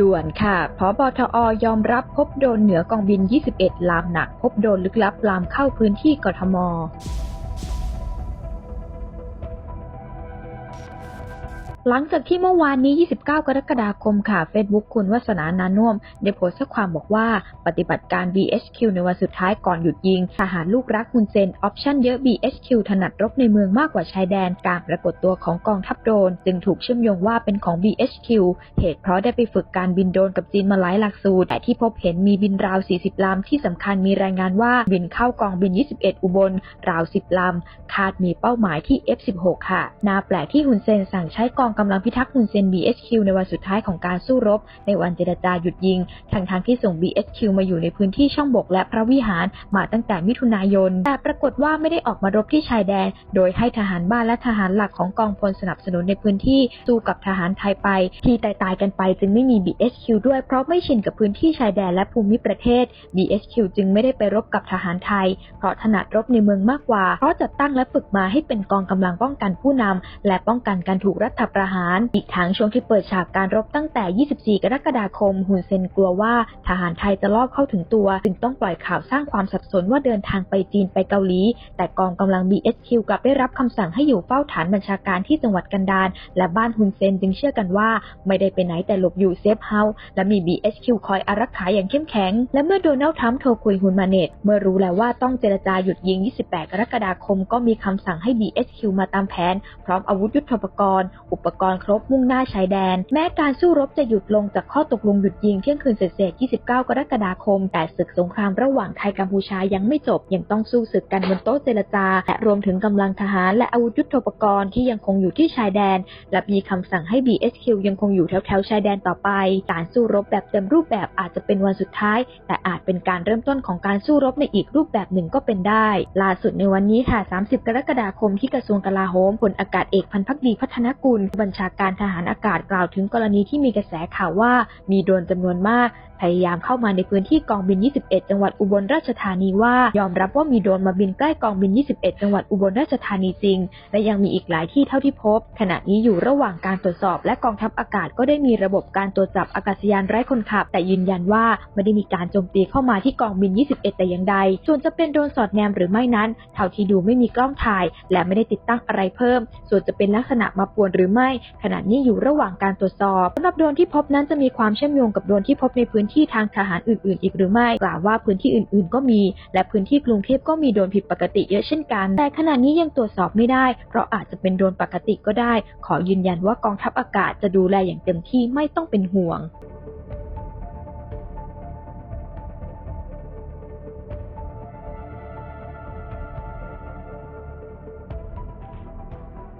ด่วนค่ะพบทอยอมรับพบโดนเหนือกองบิน 21 ลามหนัก พบโดนลึกลับลามเข้าพื้นที่กทม หลังจากที่เมื่อวานนี้ 29 กรกฎาคมค่ะ Facebook คุณวัสนานานุ่มได้โพสต์ข้อความบอกว่า ปฏิบัติการ BHQ ในวันสุดท้ายก่อนหยุดยิง ทหารลูกรักฮุนเซน ออปชั่นเยอะ BHQ ถนัดรบในเมืองมากกว่าชายแดน การปรากฏตัวของกองทัพโดรน จึงถูกเชื่อมโยงว่าเป็นของ BHQ เหตุเพราะได้ไปฝึกการบินโดรนกับจีนมาหลายหลักสูตร แต่ที่พบเห็นมีบินราว 40 ลำ ที่สำคัญมีรายงานว่าบินเข้ากองบิน 21 อุบล ราว 10 ลำ คาดมีเป้าหมายที่ F16 ค่ะน่าแปลกที่ฮุนเซนสั่งใช้กองกำลังพิทักษ์ฮุนเซน BHQ ในวันสุดท้ายของการสู้รบ ในวันเจรจาหยุดยิงทั้งทางที่ส่ง BHQ มาอยู่ในพื้นที่ช่องบกและพระวิหารมาตั้งแต่มิถุนายน แต่ปรากฏว่าไม่ได้ออกมารบที่ชายแดน โดยให้ทหารบ้านและทหารหลักของกองพลสนับสนุนในพื้นที่สู้กับทหารไทยไป ที่ตายๆกันไปจึงไม่มี BHQ ด้วยเพราะไม่ชินกับพื้นที่ชายแดนและภูมิประเทศ BHQ จึงไม่ได้ไปรบกับทหารไทย เพราะถนัดรบในเมืองมากกว่า เพราะจัดตั้งและฝึกมาให้เป็นกองกำลังป้องกันผู้นำและป้องกันการถูกรัฐประหาร อีกทั้งช่วงที่เปิดฉากการรบตั้งแต่ 24 กรกฎาคม ฮุนเซนกลัวว่าทหารไทยจะลอบเข้าถึงตัว จึงต้องปล่อยข่าวสร้างความสับสนว่าเดินทางไปจีนไปเกาหลี แต่กองกำลัง BHQ กลับได้รับคำสั่งให้อยู่เฝ้าฐานบัญชาการที่จังหวัดกันดารและบ้านฮุนเซนจึงเชื่อกันว่า ไม่ได้ไปไหนแต่หลบอยู่เซฟเฮาส์และมี BHQ คอยอารักขาอย่างเข้มแข็ง และเมื่อโดนัลด์ทรัมป์โทรคุยฮุนมาเนตเมื่อรู้แล้วว่าต้องเจรจาหยุดยิง 28 กรกฎาคม ก็มีคำสั่งให้ BHQ มาตามแผน พร้อมอาวุธยุทโธปกรณ์ อุปกรณ์ครบมุ่งหน้าชายแดน แม้การสู้รบจะหยุดลงจากข้อตกลงหยุดยิงเที่ยงคืนเศษ29 กรกฎาคม แต่ศึกสงครามระหว่างไทยกัมพูชายังไม่จบ ยังต้องสู้ศึกกันบนโต๊ะเจรจา และรวมถึงกำลังทหารและอาวุธยุทโธปกรณ์ที่ยังคงอยู่ที่ชายแดน และมีคำสั่งให้ BHQ ยังคงอยู่แถวๆชายแดนต่อไป การสู้รบแบบเต็มรูปแบบอาจจะเป็นวันสุดท้าย แต่อาจเป็นการเริ่มต้นของการสู้รบในอีกรูปแบบหนึ่งก็เป็นได้ ล่าสุดในวันนี้ค่ะ 30 กรกฎาคมที่กระทรวงกลาโหมพลอากาศเอกพันพักดีพัฒนกุลบัญชาการทหารอากาศกล่าวถึงกรณีที่มีกระแสข่าวว่ามีโดรนจำนวนมาก พยายามเข้ามาในพื้นที่กองบิน 21 จังหวัดอุบลราชธานีว่า ยอมรับว่ามีโดรนมาบินใกล้กองบิน 21 จังหวัดอุบลราชธานีจริง และยังมีอีกหลายที่เท่าที่พบ ขณะนี้อยู่ระหว่างการตรวจสอบ และกองทัพอากาศก็ได้มีระบบการตรวจจับอากาศยานไร้คนขับ แต่ยืนยันว่าไม่ได้มีการโจมตีเข้ามาที่กองบิน 21 แต่อย่างใด ส่วนจะเป็นโดรนสอดแนมหรือไม่นั้น เท่าที่ดูไม่มีกล้องถ่าย และไม่ได้ติดตั้งอะไรเพิ่ม ส่วนจะเป็นลักษณะมาป่วนหรือไม่ขณะนี้อยู่ระหว่างการตรวจสอบสำหรับโดรนที่พบนั้นจะมีความเชื่อมโยงกับโดรนที่พบในพื้นที่ทางทหารอื่น ๆ อีกหรือไม่ กล่าวว่าพื้นที่อื่น ๆ ก็มี และพื้นที่กรุงเทพก็มีโดรนผิดปกติเยอะเช่นกัน แต่ขณะนี้ยังตรวจสอบไม่ได้ เพราะอาจจะเป็นโดรนปกติก็ได้ ขอยืนยันว่ากองทัพอากาศจะดูแลอย่างเต็มที่ไม่ต้องเป็นห่วง